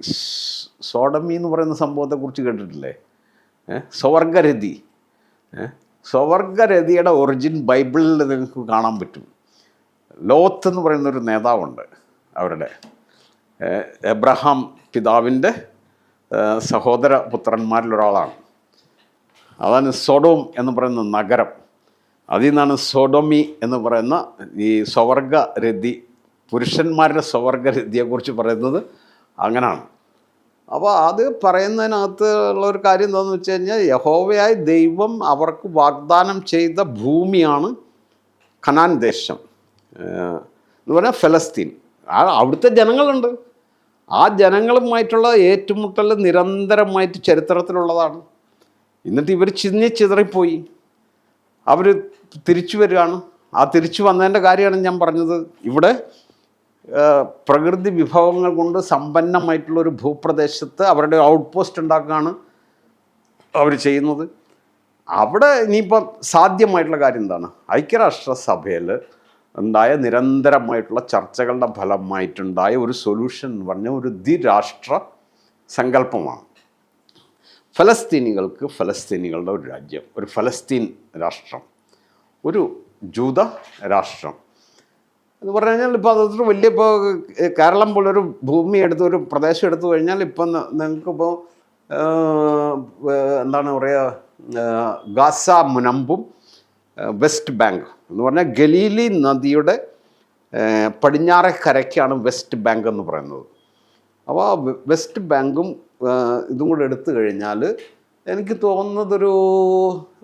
സോഡമി എന്ന് പറയുന്ന സംഭവത്തെക്കുറിച്ച് കേട്ടിട്ടില്ലേ? സ്വവർഗരതി. സ്വവർഗരതിയുടെ ഒറിജിൻ ബൈബിളിൽ നിങ്ങൾക്ക് കാണാൻ പറ്റും. ലോത്ത് എന്ന് പറയുന്ന ഒരു നേതാവുണ്ട് അവരുടെ. എബ്രഹാം പിതാവിന്റെ സഹോദര പുത്രന്മാരിലൊരാളാണ് അതാണ് സൊഡോം എന്ന് പറയുന്ന നഗരം. അതിൽ നിന്നാണ് സൊഡോമി എന്ന് പറയുന്ന ഈ സ്വവർഗരതി പുരുഷന്മാരുടെ സ്വവർഗരതിയെക്കുറിച്ച് പറയുന്നത് അങ്ങനെയാണ് അപ്പോൾ അത് പറയുന്നതിനകത്ത് ഉള്ള ഒരു കാര്യം എന്താണെന്ന് വെച്ച് കഴിഞ്ഞാൽ യഹോവയായ ദൈവം അവർക്ക് വാഗ്ദാനം ചെയ്ത ഭൂമിയാണ് ഖനാൻ ദേശം. എന്ന് പറഞ്ഞാൽ ഫലസ്തീൻ. അവിടുത്തെ ജനങ്ങളുണ്ട്. ആ ജനങ്ങളുമായിട്ടുള്ള ഏറ്റുമുട്ടൽ നിരന്തരമായിട്ട് ചരിത്രത്തിലുള്ളതാണ്. എന്നിട്ട് ഇവർ ചിന്നി ചിതറിപ്പോയി. അവർ തിരിച്ചു വരികയാണ്. ആ തിരിച്ചു വന്നതിന്റെ കാര്യമാണ് ഞാൻ പറഞ്ഞത്. ഇവിടെ പ്രകൃതി വിഭവങ്ങൾ കൊണ്ട് സമ്പന്നമായിട്ടുള്ള ഒരു ഭൂപ്രദേശത്ത് അവരുടെ ഔട്ട് പോസ്റ്റ് ഉണ്ടാക്കുകയാണ് അവർ ചെയ്യുന്നത്. അവിടെ ഇനിയിപ്പം സാധ്യമായിട്ടുള്ള കാര്യം എന്താണ്? ഐക്യരാഷ്ട്രസഭയിൽ ഉണ്ടായ നിരന്തരമായിട്ടുള്ള ചർച്ചകളുടെ ഫലമായിട്ടുണ്ടായ ഒരു സൊല്യൂഷൻ എന്ന് പറഞ്ഞ ഒരു ദ്വിരാഷ്ട്ര സങ്കല്പമാണ്. ഫലസ്തീനികൾക്ക് ഫലസ്തീനികളുടെ ഒരു രാജ്യം ഒരു ഫലസ്തീൻ രാഷ്ട്രം ഒരു ജൂത രാഷ്ട്രം. എന്ന് പറഞ്ഞു കഴിഞ്ഞാൽ ഇപ്പോൾ അതൊരു വലിയ ഇപ്പോൾ കേരളം പോലൊരു ഭൂമി എടുത്ത് ഒരു പ്രദേശം എടുത്തു കഴിഞ്ഞാൽ ഇപ്പം നിങ്ങൾക്കിപ്പോൾ എന്താണ് പറയുക ഗാസ മുനമ്പും വെസ്റ്റ് ബാങ്ക് എന്ന് പറഞ്ഞാൽ ഗലീലി നദിയുടെ പടിഞ്ഞാറെ കരയ്ക്കാണ് വെസ്റ്റ് ബാങ്ക് എന്ന് പറയുന്നത്. അപ്പോൾ ആ വെസ്റ്റ് ബാങ്കും ഇതും കൂടെ എടുത്തു കഴിഞ്ഞാൽ എനിക്ക് തോന്നുന്നതൊരു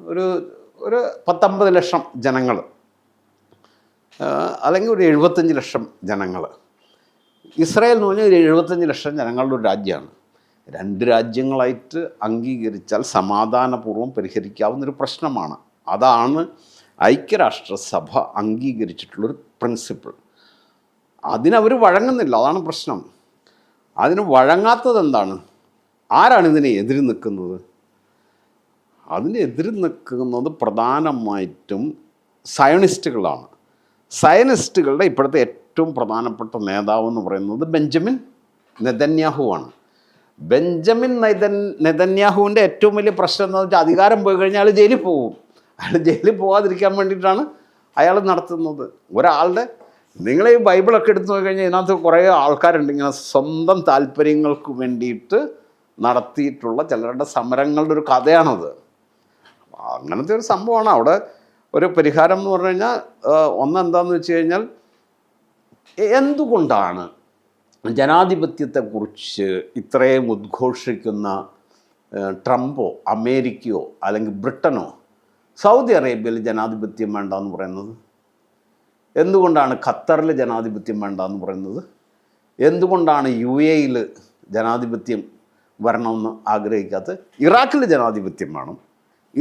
ഒരു ഒരു പത്തൊമ്പത് ലക്ഷം ജനങ്ങൾ അല്ലെങ്കിൽ ഒരു എഴുപത്തഞ്ച് ലക്ഷം ജനങ്ങൾ. ഇസ്രായേൽ എന്ന് പറഞ്ഞാൽ ഒരു എഴുപത്തഞ്ച് ലക്ഷം ജനങ്ങളുടെ ഒരു രാജ്യമാണ്. രണ്ട് രാജ്യങ്ങളായിട്ട് അംഗീകരിച്ചാൽ സമാധാനപൂർവം പരിഹരിക്കാവുന്ന ഒരു പ്രശ്നമാണ്. അതാണ് ഐക്യരാഷ്ട്രസഭ അംഗീകരിച്ചിട്ടുള്ളൊരു പ്രിൻസിപ്പിൾ അതിനവർ വഴങ്ങുന്നില്ല അതാണ് പ്രശ്നം. അതിന് വഴങ്ങാത്തത് എന്താണ് ആരാണ് ഇതിനെ എതിര് നിൽക്കുന്നത്? അതിന് എതിര് നിൽക്കുന്നത് പ്രധാനമായിട്ടും സയണിസ്റ്റുകളാണ്. സയനിസ്റ്റുകളുടെ ഇപ്പോഴത്തെ ഏറ്റവും പ്രധാനപ്പെട്ട നേതാവ് എന്ന് പറയുന്നത് ബെഞ്ചമിൻ നെതന്യാഹു ആണ് ബെഞ്ചമിൻ നെതൻ നെതന്യാഹുവിന്റെ ഏറ്റവും വലിയ പ്രശ്നം എന്താണെന്ന് വെച്ചാൽ അധികാരം പോയി കഴിഞ്ഞാൽ അയാൾ ജയിലിൽ പോകും. അയാൾ ജയിലിൽ പോകാതിരിക്കാൻ വേണ്ടിയിട്ടാണ് അയാൾ നടത്തുന്നത്. ഒരാളുടെ നിങ്ങൾ ഈ ബൈബിളൊക്കെ എടുത്തു നോക്കി കഴിഞ്ഞാൽ ഇതിനകത്ത് കുറേ ആൾക്കാരുണ്ട്. ഇങ്ങനെ സ്വന്തം താല്പര്യങ്ങൾക്ക് വേണ്ടിയിട്ട് നടത്തിയിട്ടുള്ള ചിലരുടെ സമരങ്ങളുടെ ഒരു കഥയാണത്. അങ്ങനത്തെ ഒരു സംഭവമാണ്. അവിടെ ഒരു പരിഹാരം എന്ന് പറഞ്ഞു കഴിഞ്ഞാൽ ഒന്നെന്താന്ന് വെച്ച് കഴിഞ്ഞാൽ എന്തുകൊണ്ടാണ് ജനാധിപത്യത്തെക്കുറിച്ച് ഇത്രയും ഉദ്ഘോഷിക്കുന്ന ട്രംപോ അമേരിക്കയോ അല്ലെങ്കിൽ ബ്രിട്ടനോ സൗദി അറേബ്യയിൽ ജനാധിപത്യം വേണ്ട എന്ന് പറയുന്നത്? എന്തുകൊണ്ടാണ് ഖത്തറിൽ ജനാധിപത്യം വേണ്ട എന്ന് പറയുന്നത്? എന്തുകൊണ്ടാണ് യു എയിൽ ജനാധിപത്യം വരണമെന്ന് ആഗ്രഹിക്കാത്ത ഇറാഖിൽ ജനാധിപത്യം വേണം.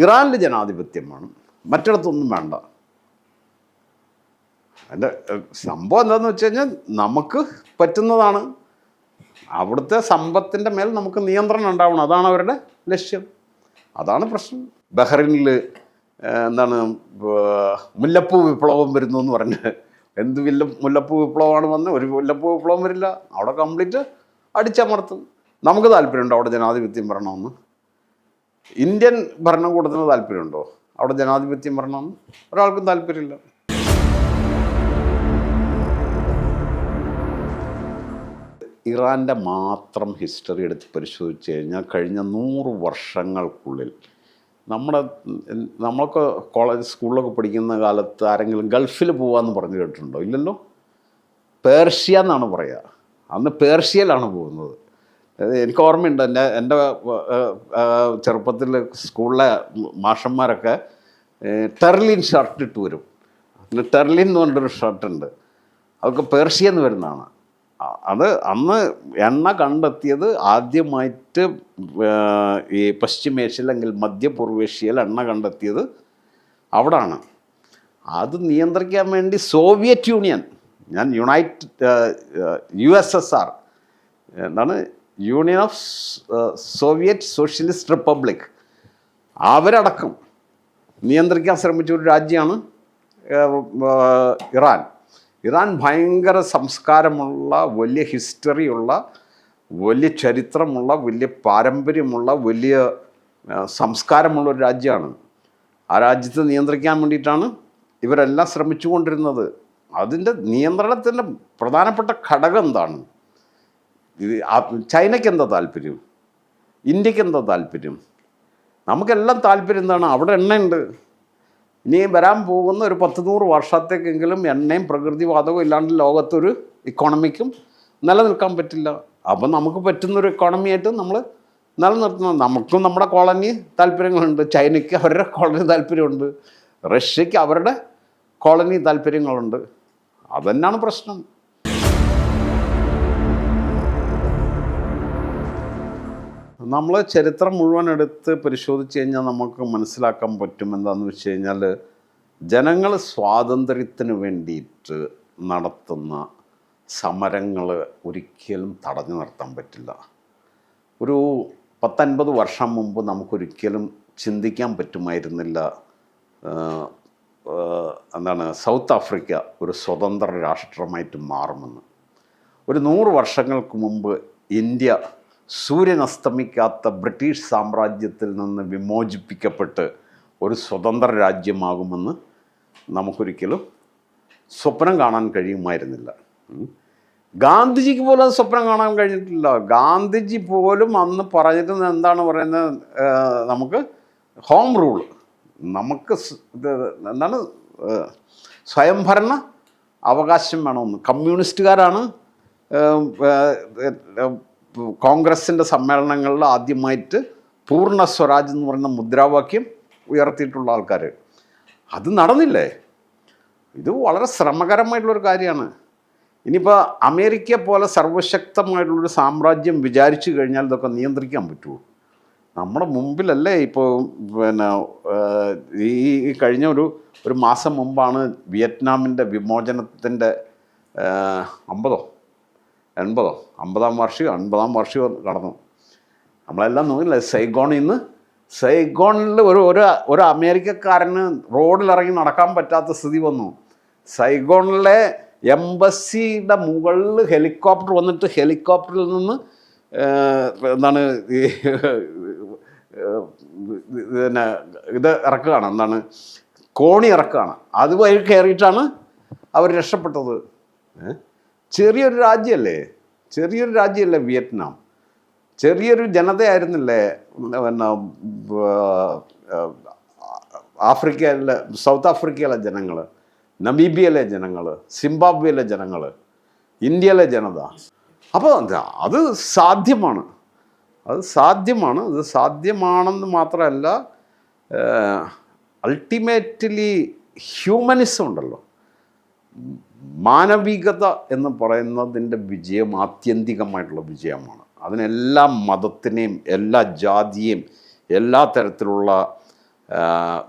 ഇറാനിൽ ജനാധിപത്യം വേണം. മറ്റിടത്തൊന്നും വേണ്ട. അതിന്റെ സംഭവം എന്താണെന്ന് വെച്ച് കഴിഞ്ഞാൽ നമുക്ക് പറ്റുന്നതാണ്. അവിടുത്തെ സമ്പത്തിന്റെ മേൽ നമുക്ക് നിയന്ത്രണം ഉണ്ടാവണം. അതാണ് അവരുടെ ലക്ഷ്യം. അതാണ് പ്രശ്നം. ബഹ്റിനിൽ എന്താണ് മുല്ലപ്പൂ വിപ്ലവം വരുന്നു എന്ന് പറഞ്ഞ്. എന്ത് വില്ല മുല്ലപ്പൂ വിപ്ലവമാണ് വന്ന് ഒരു മുല്ലപ്പൂ വിപ്ലവം വരില്ല. അവിടെ കംപ്ലീറ്റ് അടിച്ചമർത്തും. നമുക്ക് താല്പര്യമുണ്ടോ അവിടെ ജനാധിപത്യം വരണമെന്ന്? ഇന്ത്യൻ ഭരണകൂടത്തിന് താല്പര്യമുണ്ടോ? അവിടെ ജനാധിപത്യം വരണമെന്ന് ഒരാൾക്കും താല്പര്യമില്ല. ഇറാന്റെ മാത്രം ഹിസ്റ്ററി എടുത്ത് പരിശോധിച്ച് കഴിഞ്ഞാൽ കഴിഞ്ഞ നൂറ് വർഷങ്ങൾക്കുള്ളിൽ നമ്മുടെ നമ്മളൊക്കെ കോളേജ് സ്കൂളിലൊക്കെ പഠിക്കുന്ന കാലത്ത് ആരെങ്കിലും ഗൾഫിൽ പോകാമെന്ന് പറഞ്ഞു കേട്ടിട്ടുണ്ടോ? ഇല്ലല്ലോ. പേർഷ്യ എന്നാണ് പറയുക. അന്ന് പേർഷ്യയിലാണ് പോകുന്നത്. എനിക്ക് ഓർമ്മയുണ്ട്. എന്റെ എന്റെ ചെറുപ്പത്തിൽ സ്കൂളിലെ മാഷന്മാരൊക്കെ ടെർലിൻ ഷർട്ട് ഇട്ട് വരും. പിന്നെ ടെർലിൻ എന്ന് പറഞ്ഞൊരു ഷർട്ടുണ്ട്. അതൊക്കെ പേർഷ്യ എന്ന് വരുന്നതാണ്. അത് അന്ന് എണ്ണ കണ്ടെത്തിയത് ആദ്യമായിട്ട് ഈ പശ്ചിമേഷ്യയിൽ അല്ലെങ്കിൽ മധ്യപൂർവേഷ്യയിൽ എണ്ണ കണ്ടെത്തിയത് അവിടാണ്. അത് നിയന്ത്രിക്കാൻ വേണ്ടി സോവിയറ്റ് യൂണിയൻ ഞാൻ united U S S R എന്താണ് union of Soviet socialist republic അവരടക്കം നിയന്ത്രിക്കാൻ ശ്രമിച്ച ഒരു രാജ്യമാണ് ഇറാൻ. ഇറാൻ ഭയങ്കര സംസ്കാരമുള്ള വലിയ ഹിസ്റ്ററിയുള്ള വലിയ ചരിത്രമുള്ള വലിയ പാരമ്പര്യമുള്ള വലിയ സംസ്കാരമുള്ള ഒരു രാജ്യമാണ്. ആ രാജ്യത്തെ നിയന്ത്രിക്കാൻ വേണ്ടിയിട്ടാണ് ഇവരെല്ലാം ശ്രമിച്ചുകൊണ്ടിരുന്നത്. അതിന്റെ നിയന്ത്രണത്തിന്റെ പ്രധാനപ്പെട്ട ഘടകം എന്താണ്? ഇത് ചൈനയ്ക്ക് എന്താ താല്പര്യം? ഇന്ത്യയ്ക്ക് എന്താ താല്പര്യം? നമുക്കെല്ലാം താല്പര്യം എന്താണ്? അവിടെ എണ്ണയുണ്ട്. ഇനിയും വരാൻ പോകുന്ന ഒരു പത്ത് നൂറ് വർഷത്തേക്കെങ്കിലും എണ്ണയും പ്രകൃതിവാതകവും ഇല്ലാണ്ട് ലോകത്തൊരു ഇക്കോണമിക്കും നിലനിൽക്കാൻ പറ്റില്ല. അപ്പം നമുക്ക് പറ്റുന്നൊരു ഇക്കോണമിയായിട്ട് നമ്മൾ നിലനിർത്തണം. നമുക്കും നമ്മുടെ കോളനി താല്പര്യങ്ങളുണ്ട്. ചൈനയ്ക്ക് അവരുടെ കോളനി താല്പര്യമുണ്ട്. റഷ്യയ്ക്ക് അവരുടെ കോളനി താല്പര്യങ്ങളുണ്ട്. അതന്നെയാണ് പ്രശ്നം. നമ്മൾ ചരിത്രം മുഴുവൻ എടുത്ത് പരിശോധിച്ച് കഴിഞ്ഞാൽ നമുക്ക് മനസ്സിലാക്കാൻ പറ്റും എന്താണെന്ന് വെച്ച് കഴിഞ്ഞാൽ ജനങ്ങൾ സ്വാതന്ത്ര്യത്തിന് വേണ്ടിയിട്ട് നടത്തുന്ന സമരങ്ങൾ ഒരിക്കലും തടഞ്ഞു നിർത്താൻ പറ്റില്ല. ഒരു പത്തൻപത് വർഷം മുമ്പ് നമുക്കൊരിക്കലും ചിന്തിക്കാൻ പറ്റുമായിരുന്നില്ല. എന്താണ് സൗത്ത് ആഫ്രിക്ക ഒരു സ്വതന്ത്ര രാഷ്ട്രമായിട്ട് മാറുമെന്ന്. ഒരു നൂറ് വർഷങ്ങൾക്ക് മുമ്പ് ഇന്ത്യ സൂര്യൻ അസ്തമിക്കാത്ത ബ്രിട്ടീഷ് സാമ്രാജ്യത്തിൽ നിന്ന് വിമോചിപ്പിക്കപ്പെട്ട് ഒരു സ്വതന്ത്ര രാജ്യമാകുമെന്ന് നമുക്കൊരിക്കലും സ്വപ്നം കാണാൻ കഴിയുമായിരുന്നില്ല. ഗാന്ധിജിക്ക് പോലും അത് സ്വപ്നം കാണാൻ കഴിഞ്ഞിട്ടില്ല. ഗാന്ധിജി പോലും അന്ന് പറഞ്ഞിരുന്നത് എന്താണ് പറയുന്നത്? നമുക്ക് ഹോം റൂൾ. നമുക്ക് എന്താണ്? സ്വയംഭരണ അവകാശം വേണമെന്ന്. കമ്മ്യൂണിസ്റ്റുകാരാണ് കോൺഗ്രസിന്റെ സമ്മേളനങ്ങളിൽ ആദ്യമായിട്ട് പൂർണ സ്വരാജ് എന്ന് പറയുന്ന മുദ്രാവാക്യം ഉയർത്തിയിട്ടുള്ള ആൾക്കാർ അത് നടന്നില്ലേ? ഇത് വളരെ ശ്രമകരമായിട്ടുള്ളൊരു കാര്യമാണ്. ഇനിയിപ്പോൾ അമേരിക്ക പോലെ സർവശക്തമായിട്ടുള്ളൊരു സാമ്രാജ്യം വിചാരിച്ചു കഴിഞ്ഞാൽ ഇതൊക്കെ നിയന്ത്രിക്കാൻ പറ്റുമോ നമ്മുടെ മുമ്പിലല്ലേ ഇപ്പോൾ പിന്നെ ഈ കഴിഞ്ഞ ഒരു ഒരു മാസം മുമ്പാണ് വിയറ്റ്നാമിന്റെ വിമോചനത്തിന്റെ അമ്പതോ എൺപതോ അമ്പതാം വാർഷികം അൻപതാം വാർഷികം കടന്നു. നമ്മളെല്ലാം നോക്കില്ല സൈഗോണിൽ നിന്ന് സൈഗോണിൽ ഒരു ഒരു ഒരു അമേരിക്കക്കാരന് റോഡിലിറങ്ങി നടക്കാൻ പറ്റാത്ത സ്ഥിതി വന്നു. സൈഗോണിലെ എംബസിയുടെ മുകളിൽ ഹെലികോപ്റ്റർ വന്നിട്ട് ഹെലികോപ്റ്ററിൽ നിന്ന് എന്താണ് ഈ പിന്നെ ഇത് ഇറക്കുകയാണ്. എന്താണ് കോണി ഇറക്കുകയാണ്. അതുവഴി കയറിയിട്ടാണ് അവർ രക്ഷപ്പെട്ടത്. ഏ? ചെറിയൊരു രാജ്യമല്ലേ ചെറിയൊരു രാജ്യമല്ലേ വിയറ്റ്നാം? ചെറിയൊരു ജനതയായിരുന്നില്ലേ പിന്നെ ആഫ്രിക്കയിലെ സൗത്ത് ആഫ്രിക്കയിലെ ജനങ്ങൾ നമീബിയയിലെ ജനങ്ങൾ സിംബാബ്വേയിലെ ജനങ്ങൾ ഇന്ത്യയിലെ ജനത? അപ്പോൾ അത് സാധ്യമാണ്. അത് സാധ്യമാണ്. അത് സാധ്യമാണെന്ന് മാത്രമല്ല അൾട്ടിമേറ്റ്ലി ഹ്യൂമനിസം ഉണ്ടല്ലോ. മാനവികത എന്ന് പറയുന്നതിന്റെ വിജയം ആത്യന്തികമായിട്ടുള്ള വിജയമാണ്. അതിനെല്ലാ മതത്തിനെയും എല്ലാ ജാതിയെയും എല്ലാ തരത്തിലുള്ള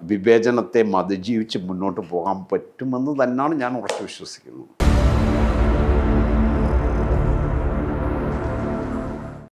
വിവേചനത്തെ അതിജീവിച്ച് മുന്നോട്ട് പോകാൻ പറ്റുമെന്ന് തന്നെയാണ് ഞാൻ ഉറച്ചു വിശ്വസിക്കുന്നത്.